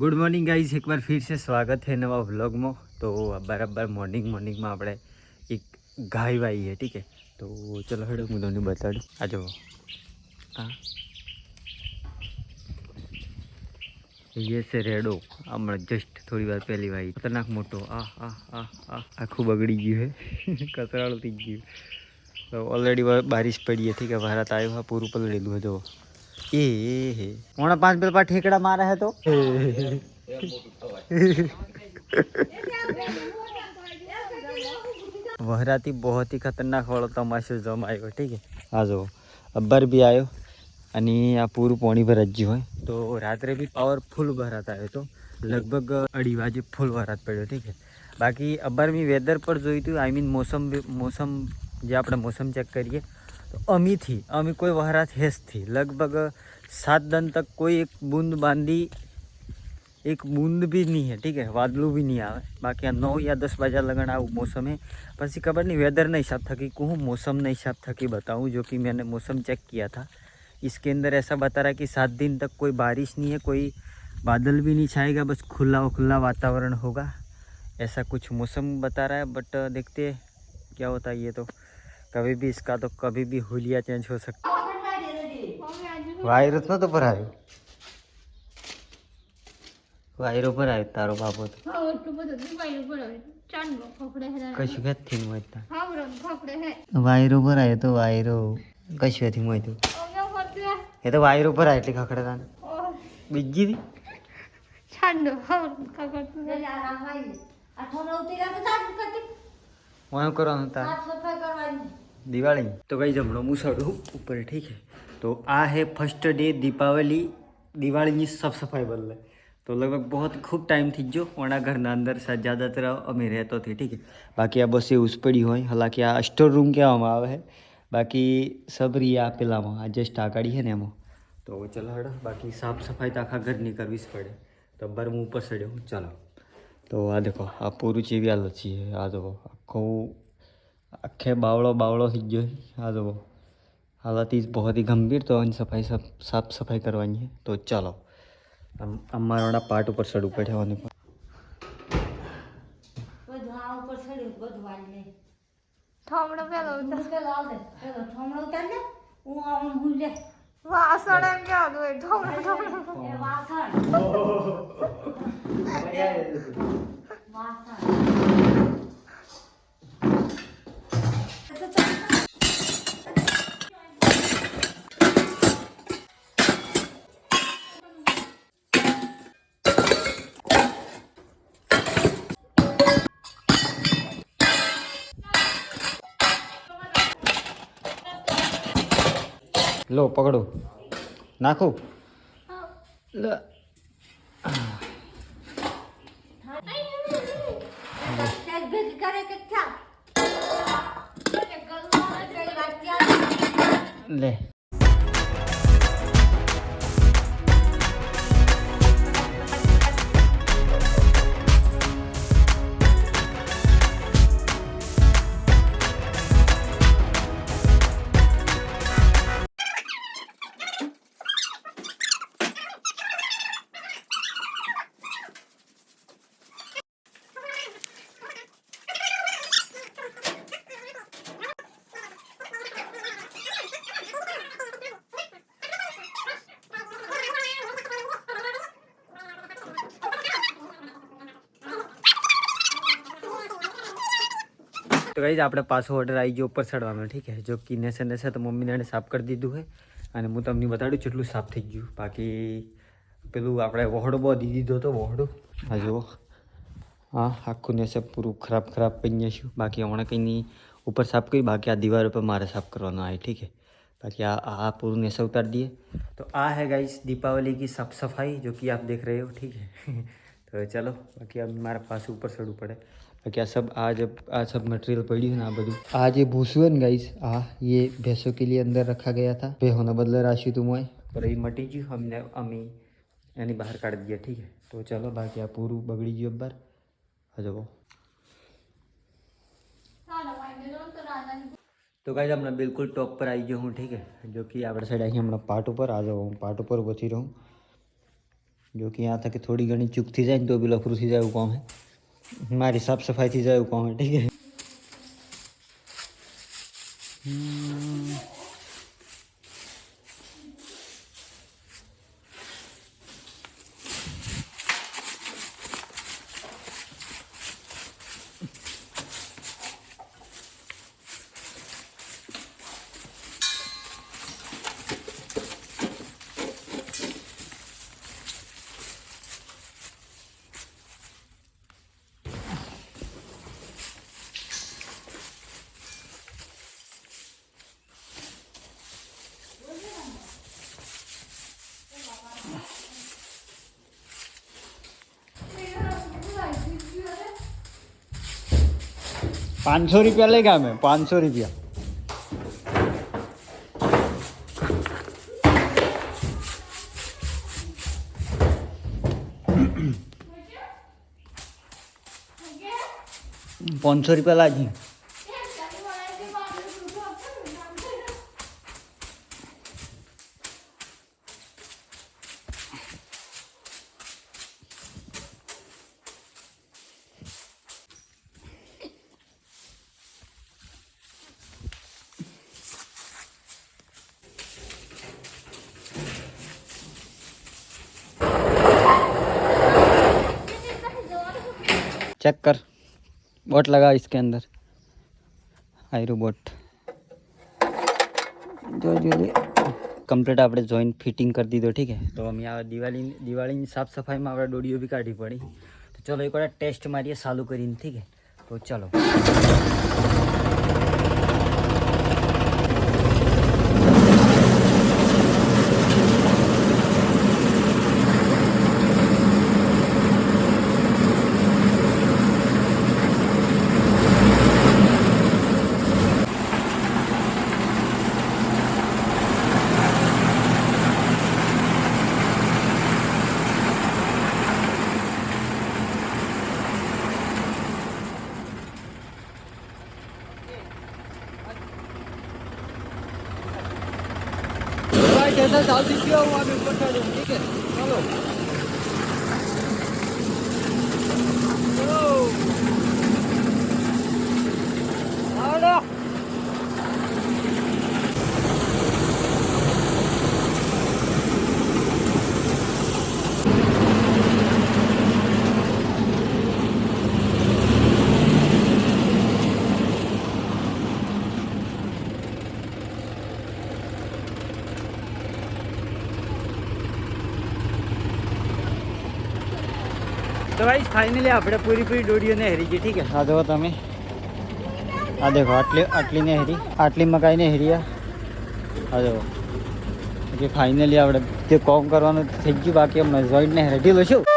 Good morning guys એકવાર ફિર છે સ્વાગત છે નવા વ્લોગમાં તો બરાબર મોર્નિંગ મોર્નિંગમાં આપણે એક ગાય વાઈ છે ઠીક છે તો ચલો હેડો, હું તમને બતાડું. આ જુઓ. યસ રેડો. હમણાં જસ્ટ થોડી વાર પહેલી વાઈ. ખતરનાક મોટો. આ આ આ આ. આખું બગડી ગયું છે કચરાળું થઈ ગયું. તો ઓલરેડી બારિશ પડી હતી કે ભારત આવ્યો હા, પૂરું પલળેલું હતું એ હે કોણ પાંચ પેલા ઠેકડા મારે હે તો? વહરાતી બહોત ખતરનાક વાળો તમાશો જમાયો ઠીક હે આ જો અબ્બર બી આવ્યો અને આ પૂરું પોણી ભરાત જ હોય તો રાત્રે બી પાવરફુલ ભરાત આવ્યો તો. લગભગ અઢી વાજે ફૂલ વરાત પડ્યો ઠીક છે? બાકી અબારમી વેધર પર જોયું હતું આઈ મીન મોસમ મોસમ જે આપણે મોસમ ચેક કરીએ तो अमी थी, अमी कोई वहरा हेस थी। लगभग सात दिन तक कोई एक बूंद बांधी, एक बूंद भी नहीं है, ठीक है, वादलू भी नहीं आए बाकी यहाँ नौ या दस बजा लगन आ मौसम है बस હે खबर नहीं वेदर नहीं साफ़ थकी, कहूँ मौसम हिसाब थकी, बताऊँ जो कि मैंने मौसम चेक किया था। इसके अंदर ऐसा बता रहा है कि सात दिन तक कोई बारिश नहीं है, कोई बादल भी नहीं छाएगा, बस खुला खुला वातावरण होगा। ऐसा कुछ मौसम बता रहा है बट देखते क्या होता है ये तो। कभी भी इसका तो कभी भी हुलिया चेंज हो सकता वायरस ना तो पर आयो વાયરો પર આવ્યો તારો બાપો તો કશું કે થી મળતા વાયરો પર આવ્યો તો વાયરો કશું થી મળતું એ તો વાયરો પર આવ્યો એટલે ખખડતા બીજી થી છાંડો ખબર ખખડતું હું કરવાનું તાર દિવાળી તો કઈ જમણો મુસાડું ઉપર ઠીક છે તો આ હે ફર્સ્ટ ડે દીપાવલી દિવાળીની સાફ સફાઈ બદલે તો લગભગ बहुत ખૂબ ટાઈમ થઈ ગયો ઓણા ઘરના અંદર સા જ્યાદાતર અમે રહેતો થી ઠીક છે બાકી આ બસ એવું જ પડી હોય હાલાકી આ સ્ટોર રૂમ કહેવામાં આવે છે બાકી સબરી આ પેલામાં આ જસ્ટ આ ગાડી છે ને એમાં તો ચલો હડો બાકી સાફ સફાઈ તો આખા ઘરની કરવી જ પડે તો બર હું ઉપર ચડ્યો ચાલો તો આ દેખો આ પૂરું ચીવી હાલત છે આ જો આખો આખે બાવળો બાવળો થઈ ગયો આ જો હાલત ઇઝ બહુ ही ગંભીર તો એની સફાઈ સાફ સાફ સફાઈ કરવાની તો ચાલો આમ અમારા પાર્ટ ઉપર પડે અને થોમડો પેલો વાસણ એમ થોમડો થોમડો લો પકડો નાખું લે લે તો ગઈ આપણે પાછો ઓર્ડર આવી ગયો ઉપર ચડવાનો, ઠીક છે? જો કે નેસે નેસે તો મમ્મી એને સાફ કરી દીધું છે અને હું તમને બતાડું જેટલું સાફ થઈ ગયું. બાકી પેલું આપણે વહોડો બહુ દી દીધો હતો વહોડો. આ જુઓ. હા આખું નેસે પૂરું ખરાબ ખરાબ પી ગયા છું. બાકી હમણાં કંઈ નહીં, ઉપર સાફ કરી બાકી આ દિવાલ ઉપર મારે સાફ કરવાનો આવે ઠીક છે? बाकी આ आ पूर्व ने सब उतार दिए तो आ है गाइस दीपावली की साफ सफाई जो कि आप देख रहे हो ठीक है तो चलो बाकी अब हमारे पास ऊपर બાકી આ સબ આ જબ આ सब मटेरियल પડ્યું ને આ બધું આ જે ભૂસું है ને गाइस આ ये भैंसों के लिए अंदर रखा गया था ભેહોના બદલે રાખ્યું હતું મોય પર એ મટી ગયું અમને અમે એની બહાર કાઢી દઈએ ઠીક है તો ચલો બાકી આ પૂરું બગડી ગયું અબ્બર આ જુઓ તો ગાઈઝ હમણાં બિલકુલ ટોપ પર આવી ગયો હું ઠીક હે જો કે આપણે સાઈડ અહીં હમણાં પાટ ઉપર આ જાઉં હું પાટ ઉપર ઊભો થઈ રહું જો કે यहाँ तक થોડી ઘણી ચૂક થઈ જાય ને તો બી લફરું થઈ જાય એવું કામ હે મારી સાફ સફાઈ થઈ જાય એવું પાંચસો રૂપિયા લઈ ગયા મેં પાંચસો રૂપિયા. પાંચસો રૂપિયા લાગી चेक कर बोट लगा इसके अंदर આયરો બોટ જો જો કમ્પ્લીટ આપણે જોઈન્ટ ફિટિંગ કરી દીધો ઠીક છે તો અમે આ દિવાળી દિવાળીની સાફ સફાઈમાં આપણે દોડીઓ બી કાઢી પડી તો ચલો એક વાર ટેસ્ટ મારીએ ચાલુ કરીને ઠીક છે તો ચલો પચાસ હાલ દીધી આવું આગળ પચાસ ઠીક છે? ચાલો. તો ભાઈ ફાઇનલી આપણે પૂરી પૂરી દોડીઓને હેરી ગઈ, ઠીક હા, જો તમે. આ દેખો, આટલી આટલી ને હેરી. આટલી મકાઈને હેરી, હા. જો કે ફાઇનલી આપણે જે કોમ કરવાનું થઈ ગયું, બાકી અમે ને હેરી લો છું